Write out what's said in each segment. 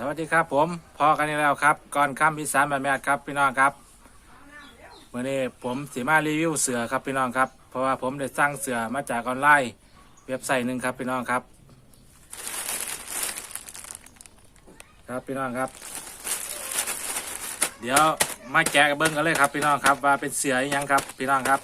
สวัสดีครับผมพอกันอีกแล้วครับ ก่อนค่ำพิสานแบบแม่ครับพี่น้องครับวันนี้ผมสีมารีวิวเสือครับพี่น้องครับ เพราะว่าผมได้สร้างเสือมาจากออนไลน์เว็บไซต์หนึ่งครับพี่น้องครับ ครับพี่น้องครับ เดี๋ยวมาแกะเบื้งกันเลยครับพี่น้องครับ ว่าเป็นเสือยังครับพี่น้องครับ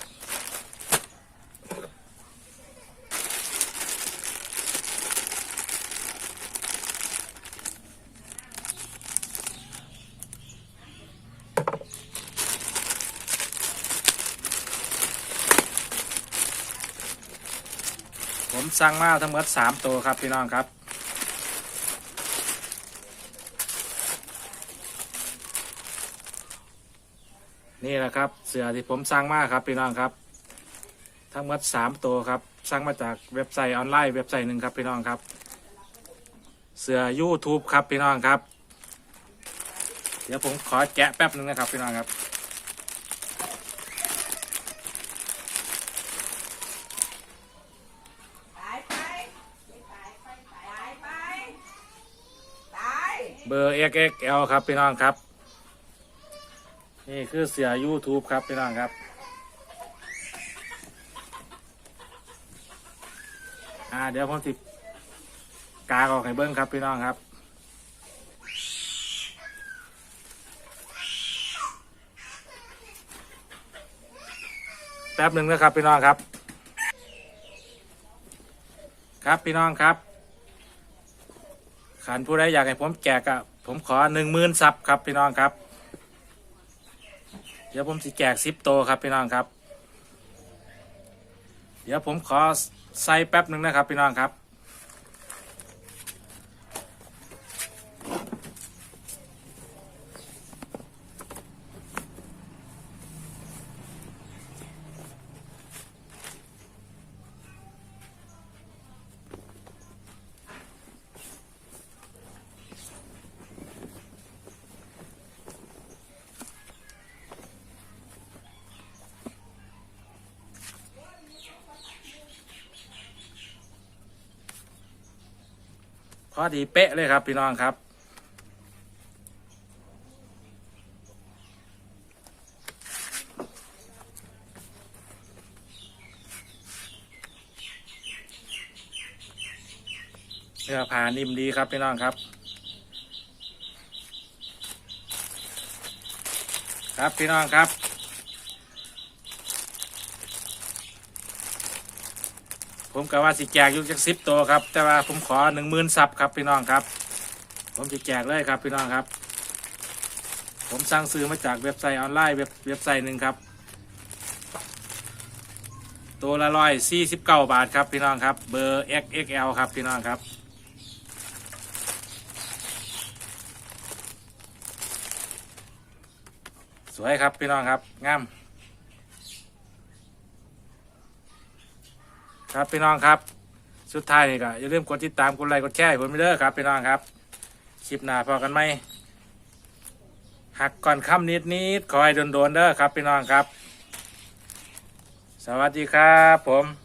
ผมสั่งมาทั้งหมดสามตัวครับพี่น้องครับนี่แหละครับเสือที่ผมสั่งมาครับพี่น้องครับ ทั้งหมดสามตัวครับสั่งมาจากเว็บไซต์ออนไลน์เว็บไซต์หนึ่งครับพี่น้องครับ เสือ YouTube ครับพี่น้องครับ เดี๋ยวผมขอแกะแป๊บหนึ่งนะครับพี่น้องครับ ตายไปตายไปตายไปตาย เบ อร์ XXL ครับพี่น้องครับ นี่คือเสือ YouTube ครับพี่น้องครับอ่าเดี๋ยวผมติดกาออกให้เบิ้งครับพี่น้องครับแป๊บหนึ่งนะครับพี่น้องครับ ครับพี่น้องครับ ขันผู้ใดอยากให้ผมแจกอะผมขอหนึ่งหมื่นซับครับพี่น้องครับ เดี๋ยวผมสิแจกซิปโตวครับพี่น้องครับ เดี๋ยวผมขอใส่แป๊บหนึ่งนะครับพี่น้องครับ พอดีเป๊ะเลยครับ พี่น้องครับ เนื้อผ่านิ่มดีครับ พี่น้องครับครับพี่น้องครับ ผมกะว่าสิแจกอยู่จักสิบตัวครับ แต่ว่าผมขอหนึ่งหมื่นซับครับพี่น้องครับ ผมจะแจกเลยครับพี่น้องครับ ผมสั่งซื้อมาจากเว็บไซต์ออนไลน์เว็บเว็บไซต์หนึ่งครับ ตัวละร้อยสี่สิบเก้าบาทครับพี่น้องครับ เบอร์ XXL ครับพี่น้องครับสวยครับพี่น้องครับงาม ครับพี่น้องครับ สุดท้ายนี่ก็อย่าลืมกดติดตามกดไลค์กดแชร์ให้ผมไปเด้อครับพี่น้องครับคลิปหน้าพอกันไหมหักก่อนค่ำนิดนิดคอยโดนโดนเด้อครับพี่น้องครับ สวัสดีครับผม